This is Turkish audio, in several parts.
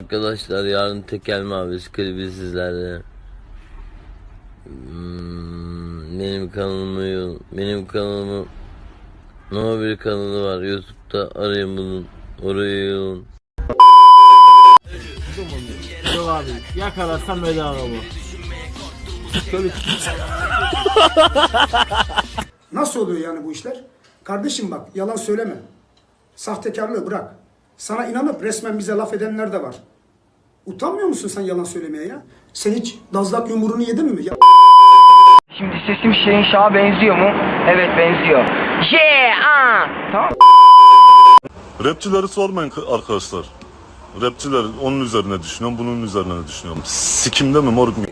Arkadaşlar yarın Tekel Mavisi klibi sizlerle. Hmm, benim kanalımı benim kanalımı No bir kanalı var YouTube'da arayın bunun oraya yolun. Yok abi yakalarsam bedava bu. Şöyle Nasıl oluyor yani bu işler? Kardeşim bak yalan söyleme. Sahtekarlığı bırak. Sana inanıp resmen bize laf edenler de var. Utanmıyor musun sen yalan söylemeye ya? Sen hiç dazlak yumruğunu yedin mi? Ya, Şimdi sesim Şehin Şah'a benziyor mu? Evet benziyor. Yeah! Ah! Tamam. Rapçileri sormayın arkadaşlar. Rapçiler onun üzerine düşünüyorum, bunun üzerine düşünüyorum. Sikimde mi moruk mu?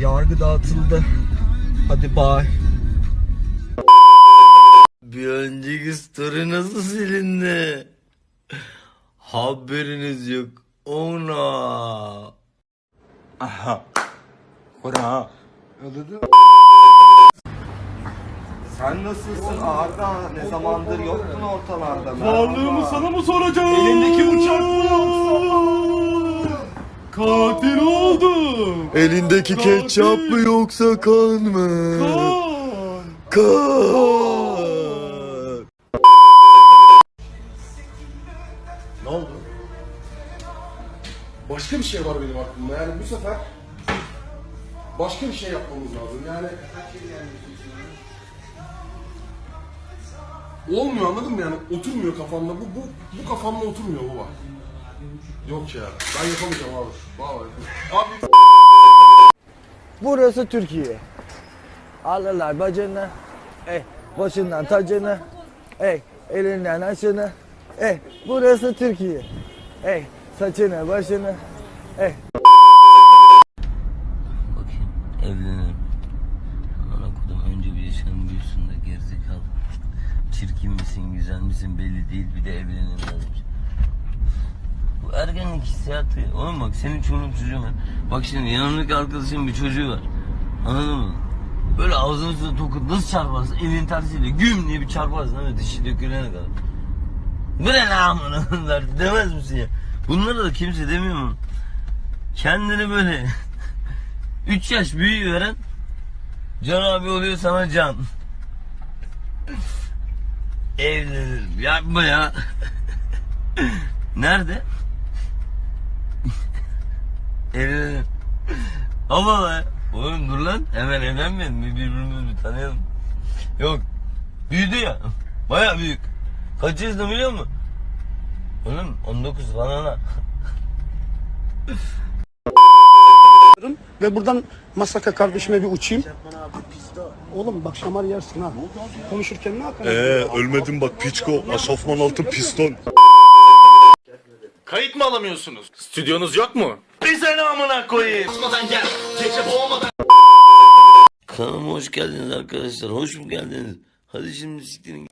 Yargı dağıtıldı. Hadi bay. Bir önceki story nasıl silindi? Haberiniz yok. Ona. Sen nasılsın Arda? Ne zamandır yoktun ortalarda. Varlığımı sana mı soracağım? Elindeki bıçak mı yoksa? Katil. Elindeki ketçap mı yoksa kan mı? Kan. Ne oldu? Başka bir şey var benim aklımda. Yani bu sefer başka bir şey yapmamız lazım. Yani Olmuyor anladın mı yani? Oturmuyor kafamda. Bu bu bu kafamda oturmuyor baba. Yok ya. Ben yapamayacağım abi. Vallahi. Abi Burası Türkiye. Alırlar bacını, ey başından tacını, ey elinden aşını, ey burası Türkiye. Ey saçını başını, ey Bakayım evlenelim. Kodum önce bir yaşam büyüsün de. Çirkin misin güzel misin belli değil bir de evlenelim ergenlik hissiyatı. Oğlum bak senin çoluğun çocuğun var. Bak şimdi yanımdaki arkadaşın bir çocuğu var. Anladın mı? Böyle ağzını üstüne tokat nasıl çarparsın? Elin tersiyle güm diye bir çarparsın mi? Dişi dökülene kadar. Bu ne lan amına koyayım demez misin ya? Bunları da kimse demiyor mu? Kendini böyle 3 yaş büyüğü veren Can abi oluyor sana can. Evlenirim. Yapma ya. Nerede? Evlenirim. Ama be. Oğlum dur lan. Hemen evlenmeyelim. Bir birbirimizi bir tanıyalım. Yok. Büyüdü ya. Baya büyük. Kaç yaşında biliyor musun? Oğlum 19 falan ha. ve buradan Masaka kardeşime bir uçayım. Oğlum bak şamar yersin ha. Konuşurken ne yapıyorsun? Ee, ölmedim bak piçko, aşofman altı piston. Kayıt mı alamıyorsunuz? Stüdyonuz yok mu? Bize ne amına koyayım? Kanalıma hoş geldiniz arkadaşlar. Hoş mu geldiniz? Hadi şimdi siktirin.